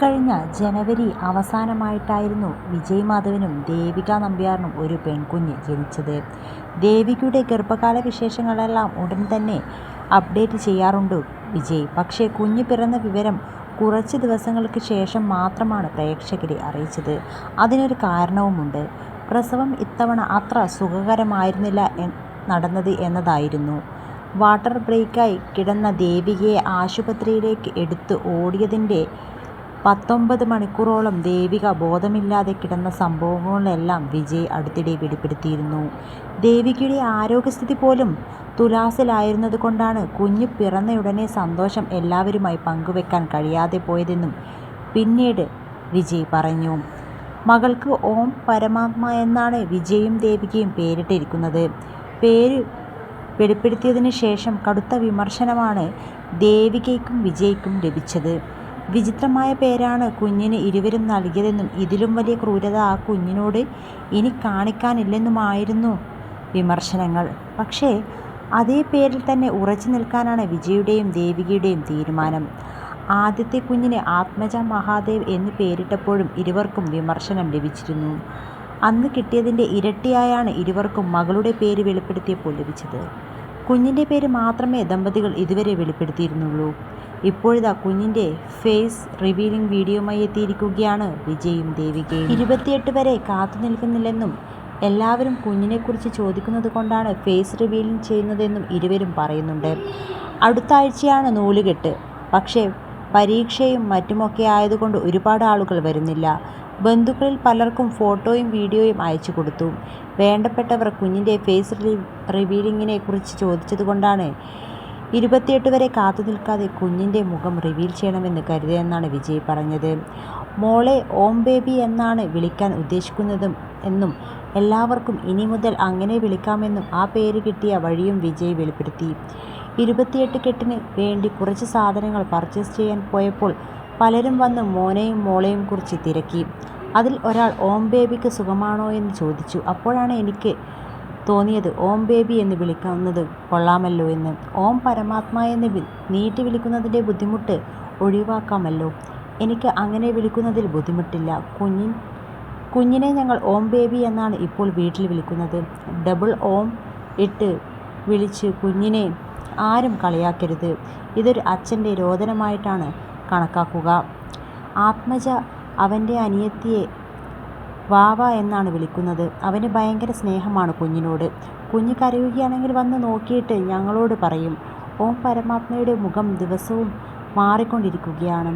ഇക്കഴിഞ്ഞ ജനുവരി അവസാനമായിട്ടായിരുന്നു വിജയ് മാധവനും ദേവിക നമ്പ്യാറിനും ഒരു പെൺകുഞ്ഞ് ജനിച്ചത്. ദേവികയുടെ ഗർഭകാല വിശേഷങ്ങളെല്ലാം ഉടൻ തന്നെ അപ്ഡേറ്റ് ചെയ്യാറുണ്ട് വിജയ്. പക്ഷേ കുഞ്ഞ് പിറന്ന വിവരം കുറച്ച് ദിവസങ്ങൾക്ക് ശേഷം മാത്രമാണ് പ്രേക്ഷകരെ അറിയിച്ചത്. അതിനൊരു കാരണവുമുണ്ട്. പ്രസവം ഇത്തവണ അത്ര സുഖകരമായിരുന്നില്ല നടന്നത് എന്നതായിരുന്നു. വാട്ടർ ബ്രേക്കായി കിടന്ന ദേവികയെ ആശുപത്രിയിലേക്ക് എടുത്ത് ഓടിയതിന്റെ പത്തൊമ്പത് മണിക്കൂറോളം ദേവിക ബോധമില്ലാതെ കിടന്ന സംഭവങ്ങളെല്ലാം വിജയ് അടുത്തിടെ വെളിപ്പെടുത്തിയിരുന്നു. ദേവികയുടെ ആരോഗ്യസ്ഥിതി പോലും തുലാസിലായിരുന്നതുകൊണ്ടാണ് കുഞ്ഞ് പിറന്നയുടനെ സന്തോഷം എല്ലാവരുമായി പങ്കുവെക്കാൻ കഴിയാതെ പോയതെന്നും പിന്നീട് വിജയ് പറഞ്ഞു. മകൾക്ക് ഓം പരമാത്മ എന്നാണ് വിജയും ദേവികയും പേരിട്ടിരിക്കുന്നത്. പേര് വെളിപ്പെടുത്തിയതിന് ശേഷം കടുത്ത വിമർശനമാണ് ദേവികയ്ക്കും വിജയ്ക്കും ലഭിച്ചത്. വിചിത്രമായ പേരാണ് കുഞ്ഞിന് ഇരുവരും നൽകിയതെന്നും ഇതിലും വലിയ ക്രൂരത ആ കുഞ്ഞിനോട് ഇനി കാണിക്കാനില്ലെന്നുമായിരുന്നു വിമർശനങ്ങൾ. പക്ഷേ അതേ പേരിൽ തന്നെ ഉറച്ചു നിൽക്കാനാണ് വിജയുടെയും ദേവികയുടെയും തീരുമാനം. ആദ്യത്തെ കുഞ്ഞിന് ആത്മജ മഹാദേവ് എന്ന് പേരിട്ടപ്പോഴും ഇരുവർക്കും വിമർശനം ലഭിച്ചിരുന്നു. അന്ന് കിട്ടിയതിന്റെ ഇരട്ടിയായാണ് ഇരുവർക്കും മകളുടെ പേര് വെളിപ്പെടുത്തിയപ്പോൾ ലഭിച്ചത്. കുഞ്ഞിന്റെ പേര് മാത്രമേ ദമ്പതികൾ ഇതുവരെ വെളിപ്പെടുത്തിയിരുന്നുള്ളൂ. ഇപ്പോഴിതാ കുഞ്ഞിന്റെ ഫേസ് റിവീലിംഗ് വീഡിയോയുമായി എത്തിയിരിക്കുകയാണ് വിജയും ദേവികയും. ഇരുപത്തിയെട്ട് വരെ കാത്തു നിൽക്കുന്നില്ലെന്നും എല്ലാവരും കുഞ്ഞിനെക്കുറിച്ച് ചോദിക്കുന്നത് കൊണ്ടാണ് ഫേസ് റിവീലിംഗ് ചെയ്യുന്നതെന്നും ഇരുവരും പറയുന്നുണ്ട്. അടുത്ത ആഴ്ചയാണ് നൂലുകെട്ട്. പക്ഷേ പരീക്ഷയും മറ്റുമൊക്കെ ആയതുകൊണ്ട് ഒരുപാട് ആളുകൾ വരുന്നില്ല. ബന്ധുക്കളിൽ പലർക്കും ഫോട്ടോയും വീഡിയോയും അയച്ചു കൊടുത്തു വേണ്ടപ്പെട്ടവർ കുഞ്ഞിന്റെ ഫേസ് റിവീലിംഗിനെക്കുറിച്ച് ചോദിച്ചതുകൊണ്ടാണ് ഇരുപത്തിയെട്ട് വരെ കാത്തു നിൽക്കാതെ കുഞ്ഞിന്റെ മുഖം റിവീൽ ചെയ്യണമെന്ന് കരുതിയെന്നാണ് വിജയ് പറഞ്ഞത്. മോളെ ഓം ബേബി എന്നാണ് വിളിക്കാൻ ഉദ്ദേശിക്കുന്നതും എന്നും എല്ലാവർക്കും ഇനി മുതൽ അങ്ങനെ വിളിക്കാമെന്നും ആ പേര് കിട്ടിയ വഴിയും വിജയ് വെളിപ്പെടുത്തി. ഇരുപത്തിയെട്ട് കെട്ടിന് വേണ്ടി കുറച്ച് സാധനങ്ങൾ പർച്ചേസ് ചെയ്യാൻ പോയപ്പോൾ പലരും വന്ന് മോനെയും മോളെയും കുറിച്ച് തിരക്കി. അതിൽ ഒരാൾ ഓം ബേബിക്ക് സുഖമാണോ എന്ന് ചോദിച്ചു. അപ്പോഴാണ് എനിക്ക് തോന്നിയത് ഓം ബേബി എന്ന് വിളിക്കുന്നത് കൊള്ളാമല്ലോ എന്ന്. ഓം പരമാത്മാ എന്ന് നീട്ടി വിളിക്കുന്നതിന്റെ ബുദ്ധിമുട്ട് ഒഴിവാക്കാമല്ലോ. എനിക്ക് അങ്ങനെ വിളിക്കുന്നതിൽ ബുദ്ധിമുട്ടില്ല. കുഞ്ഞിൻ കുഞ്ഞിനെ ഞങ്ങൾ ഓം ബേബി എന്നാണ് ഇപ്പോൾ വീട്ടിൽ വിളിക്കുന്നത്. ഡബിൾ ഓം ഇട്ട് വിളിച്ച് കുഞ്ഞിനെ ആരും കളിയാക്കരുത്. ഇതൊരു അച്ഛന്റെ രോദനമായിട്ടാണ് കണക്കാക്കുക. ആത്മജ അവന്റെ അനിയത്തിയെ വാവ എന്നാണ് വിളിക്കുന്നത്. അവന് ഭയങ്കര സ്നേഹമാണ് കുഞ്ഞിനോട്. കുഞ്ഞ് കരയുകയാണെങ്കിൽ വന്ന് നോക്കിയിട്ട് ഞങ്ങളോട് പറയും. ഓം പരമാത്മയുടെ മുഖം ദിവസവും മാറിക്കൊണ്ടിരിക്കുകയാണ്.